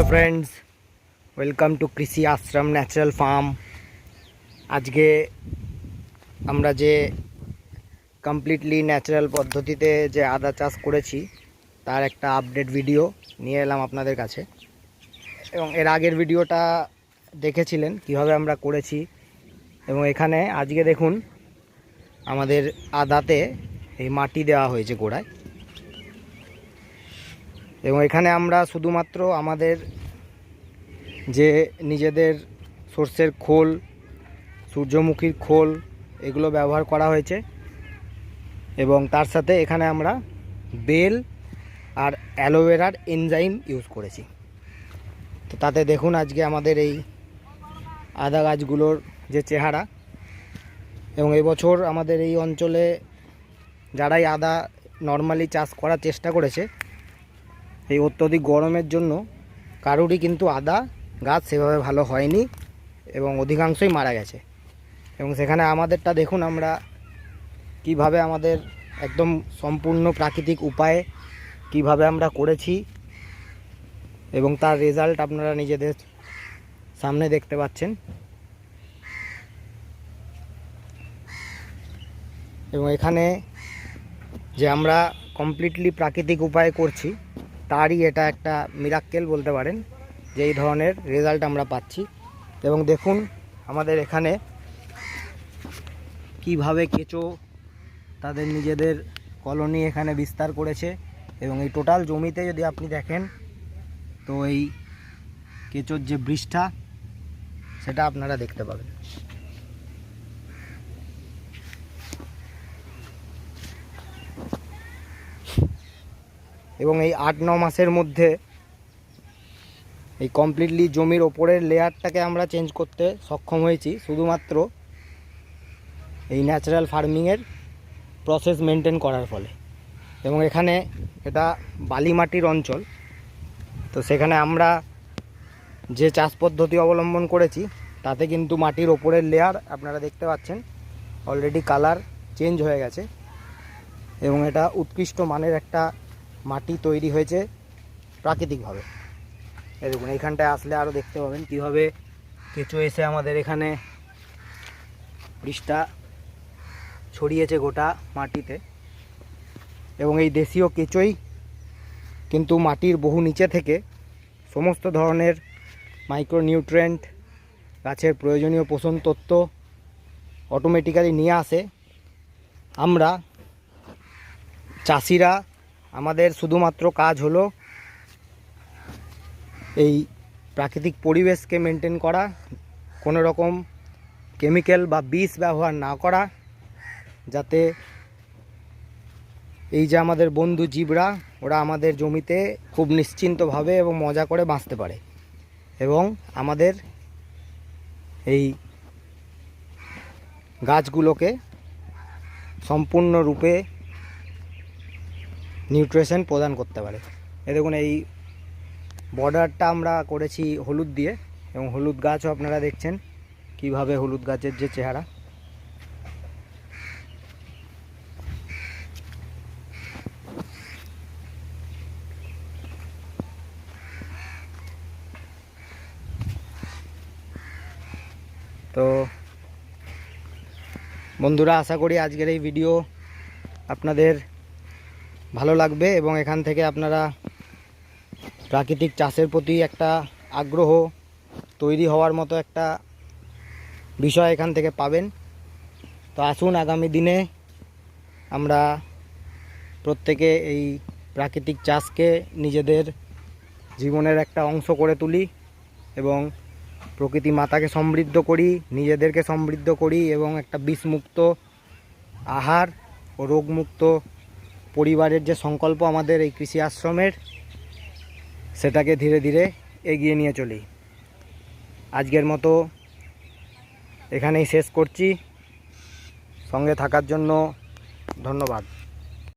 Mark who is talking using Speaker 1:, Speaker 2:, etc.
Speaker 1: Hello friends welcome to কৃষি আশ্রম natural farm আজকে আমরা যে কমপ্লিটলি ন্যাচারাল পদ্ধতিতে যে আদা চাষ করেছি, তার একটা আপডেট ভিডিও নিয়ে এলাম আপনাদের কাছে। এবং এর আগের ভিডিওটা দেখেছিলেন, কীভাবে আমরা করেছি। এবং এখানে আজকে দেখুন, আমাদের আদাতে এই মাটি দেওয়া হয়েছে গোড়ায়। এবং এখানে আমরা শুধুমাত্র আমাদের যে নিজেদের সর্ষের খোল, সূর্যমুখীর খোল এগুলো ব্যবহার করা হয়েছে এবং তার সাথে এখানে আমরা বেল আর অ্যালোভেরার এনজাইম ইউজ করেছি। তো তাতে দেখুন আজকে আমাদের এই আদা গাছগুলোর যে চেহারা এবং এবছর আমাদের এই অঞ্চলে যারাই আদা নর্মালি চাষ করার চেষ্টা করেছে এই অত্যধিক গরমের জন্য কারোরই কিন্তু আদা গাছ সেভাবে ভালো হয়নি এবং অধিকাংশই মারা গেছে। এবং সেখানে আমাদেরটা দেখুন আমরা কীভাবে আমাদের একদম সম্পূর্ণ প্রাকৃতিক উপায়ে কীভাবে আমরা করেছি এবং তার রেজাল্ট আপনারা নিজেদের সামনে দেখতে পাচ্ছেন। এবং এখানে যে আমরা কমপ্লিটলি প্রাকৃতিক উপায়ে করছি তারই এটা একটা মিরাক্কেল বলতে পারেন যে এই ধরনের রেজাল্ট আমরা পাচ্ছি। এবং দেখুন, আমাদের এখানে কীভাবে কেঁচো তাদের নিজেদের কলোনি এখানে বিস্তার করেছে। এবং এই টোটাল জমিতে যদি আপনি দেখেন, তো এই কেঁচোর যে বৃষ্ঠা সেটা আপনারা দেখতে পাবেন। এবং এই আট, ন মাসের মধ্যে এই কমপ্লিটলি জমির ওপরের লেয়ারটাকে আমরা চেঞ্জ করতে সক্ষম হয়েছি। শুধুমাত্র এই ন্যাচারাল ফার্মিংয়ের প্রসেস মেনটেন করার ফলে। এবং এখানে এটা বালি মাটির অঞ্চল। তো সেখানে আমরা যে চাষ পদ্ধতি অবলম্বন করেছি, তাতে কিন্তু মাটির ওপরের লেয়ার আপনারা দেখতে পাচ্ছেন অলরেডি কালার চেঞ্জ হয়ে গেছে। এবং এটা উৎকৃষ্ট মানের একটা মাটি তৈরি হয়েছে প্রাকৃতিকভাবে। দেখুন, এইখানটায় আসলে আরও দেখতে পাবেন কীভাবে কেঁচো এসে আমাদের এখানে বৃষ্টা ছড়িয়েছে গোটা মাটিতে। এবং এই দেশীয় কেঁচোই কিন্তু মাটির বহু নিচে থেকে সমস্ত ধরনের মাইক্রোনিউট্রেন্ট গাছের প্রয়োজনীয় পোষণ তত্ত্ব অটোমেটিক্যালি নিয়ে আসে। আমরা চাষিরা আমাদের শুধুমাত্র কাজ হলো এই প্রাকৃতিক পরিবেশকে মেনটেন করা কোনো রকম কেমিক্যাল বা বিষ ব্যবহার না করা, যাতে এই যে আমাদের বন্ধু জীবরা, ওরা আমাদের জমিতে খুব নিশ্চিন্তভাবে এবং মজা করে বাঁচতে পারে। এবং আমাদের এই গাছগুলোকে সম্পূর্ণরূপে নিউট্রিশন প্রদান করতে পারে। এ দেখুন, এই বর্ডারটা আমরা করেছি হলুদ দিয়ে এবং হলুদ গাছও আপনারা দেখছেন কীভাবে হলুদ গাছের যে চেহারা। তো বন্ধুরা, আশা করি আজকের এই ভিডিও আপনাদের ভালো লাগবে এবং এখান থেকে আপনারা প্রাকৃতিক চাষের প্রতি একটা আগ্রহ তৈরি হওয়ার মতো একটা বিষয় এখান থেকে পাবেন। তো আসুন আগামী দিনে আমরা প্রত্যেকে এই প্রাকৃতিক চাষকে নিজেদের জীবনের একটা অংশ করে তুলি এবং প্রকৃতি মাতাকে সমৃদ্ধ করি, নিজেদেরকে সমৃদ্ধ করি এবং একটা বিষমুক্ত আহার ও রোগমুক্ত পরিবারের যে সংকল্প আমাদের এই কৃষি আশ্রমের, সেটাকে ধীরে ধীরে এগিয়ে নিয়ে চলি। আজকের মতো এখানেই শেষ করছি। সঙ্গে থাকার জন্য ধন্যবাদ।